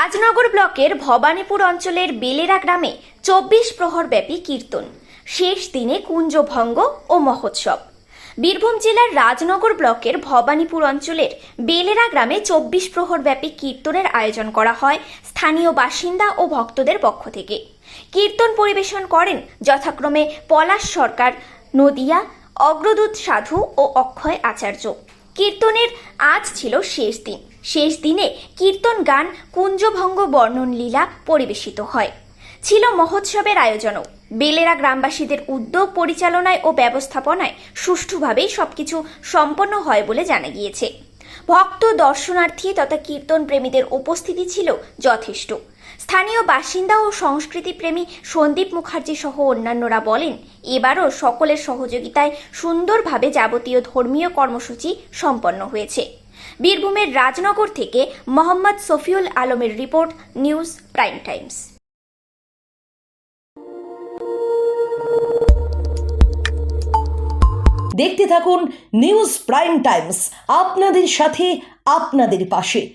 রাজনগর ব্লকের ভবানীপুর অঞ্চলের বেলেরা গ্রামে চব্বিশ প্রহরব্যাপী কীর্তন, শেষ দিনে কুঞ্জভঙ্গ ও মহোৎসব। বীরভূম জেলার রাজনগর ব্লকের ভবানীপুর অঞ্চলের বেলেরা গ্রামে চব্বিশ প্রহরব্যাপী কীর্তনের আয়োজন করা হয় স্থানীয় বাসিন্দা ও ভক্তদের পক্ষ থেকে। কীর্তন পরিবেশন করেন যথাক্রমে পলাশ সরকার, নদিয়া, অগ্রদূত সাধু ও অক্ষয় আচার্য। কীর্তনের আজ ছিল শেষ দিন। শেষ দিনে কীর্তন গান, কুঞ্জভঙ্গ বর্ণন লীলা পরিবেশিত হয়। ছিল মহোৎসবের আয়োজনও। বেলেরা গ্রামবাসীদের উদ্যোগ, পরিচালনায় ও ব্যবস্থাপনায় সুষ্ঠুভাবেই সবকিছু সম্পন্ন হয় বলে জানা গিয়েছে। ভক্ত, দর্শনার্থী তথা কীর্তন প্রেমীদের উপস্থিতি ছিল যথেষ্ট। স্থানীয় বাসিন্দা ও সংস্কৃতি প্রেমী সন্দীপ মুখার্জি সহ অন্যান্যরা বলেন এবারও সকলের সহযোগিতায় সুন্দরভাবে যাবতীয় ধর্মীয় কর্মসূচি সম্পন্ন হয়েছে। বীরভূমের রাজনগর থেকে মোহাম্মদ সফিউল আলমের রিপোর্ট, নিউজ প্রাইম টাইমস। দেখতে থাকুন নিউজ প্রাইম টাইমস, আপনাদের সাথে, আপনাদের পাশে।